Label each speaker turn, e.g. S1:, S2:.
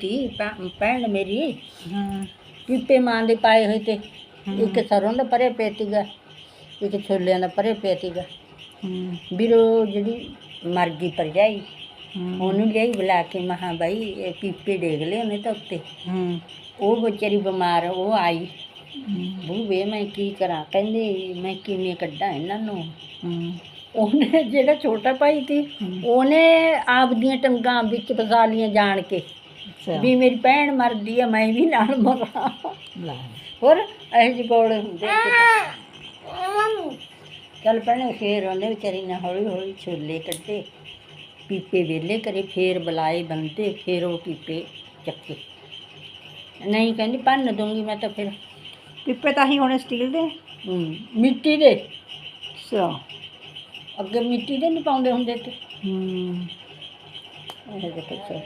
S1: ਤੀ ਭੈਣ ਮੇਰੀ।
S2: ਹਾਂ।
S1: ਪੀਪੇ ਮਾਂ ਦੇ ਪਾਏ ਹੋਏ ਤੇ ਇੱਕ ਸਰੋਂ ਦਾ ਪਰੇ ਪੇਤੀਗਾ ਇੱਕ ਛੋਲਿਆਂ ਦਾ ਪਰੇ ਪੇਤੀਗਾ ਵੀਰੋ ਜਿਹੜੀ ਮਰ ਗਈ ਭਰਜਾਈ
S2: ਹੂੰ।
S1: ਉਹਨੂੰ ਲਈ ਬੁਲਾ ਕੇ ਮਹਾ ਬਾਈ ਇਹ ਪੀਪੇ ਡੇਗ ਲਏ ਉਹਨੇ ਤਾਂ ਉੱਤੇ। ਉਹ ਵਿਚਾਰੀ ਬਿਮਾਰ ਉਹ ਆਈ।
S2: ਹੂੰ।
S1: ਬੂਵੇ ਮੈਂ ਕੀ ਕਰਾਂ ਕਹਿੰਦੇ ਮੈਂ ਕਿਵੇਂ ਕੱਢਾਂ ਇਹਨਾਂ ਨੂੰ? ਉਹਨੇ ਜਿਹੜਾ ਛੋਟਾ ਭਾਈ ਸੀ ਉਹਨੇ ਆਪਦੀਆਂ ਟੰਗਾਂ ਵਿੱਚ ਫਸਾ ਲੀਆਂ ਜਾਣ ਕੇ। ਵੀ ਮੇਰੀ ਭੈਣ ਮਰਦੀ ਆ ਮੈਂ ਵੀ ਨਾਲ ਮਰਾਂ।
S2: ਲੈ।
S1: ਹੋਰ ਇਹ ਜਿਹੇ ਹੁੰਦੇ ਚੱਲ ਭੈਣੇ ਫੇਰ ਉਹਨੇ ਵਿਚਾਰੀ ਨੇ ਹੌਲੀ ਹੌਲੀ ਛੋਲੇ ਕੱਢੇ ਪੀਪੇ ਵੇਲੇ ਕਰੇ ਫੇਰ ਬੁਲਾਏ ਬੰਦੇ ਫੇਰ ਉਹ ਪੀਪੇ ਚੱਕੇ। ਨਹੀਂ ਕਹਿੰਦੀ ਭੰਨ ਦੂੰਗੀ ਮੈਂ ਤਾਂ ਫਿਰ।
S2: ਪਿੱਪੇ ਤਾਂ ਹੀ ਹੋਣੇ ਸਟੀਲ ਦੇ?
S1: ਹਮ, ਮਿੱਟੀ ਦੇ।
S2: ਅੱਛਾ।
S1: ਅੱਗੇ ਮਿੱਟੀ ਦੇ ਨਹੀਂ ਪਾਉਂਦੇ ਹੁੰਦੇ ਤੇ।
S2: ਹੂੰ।
S1: ਇਹ ਦੇਖੋ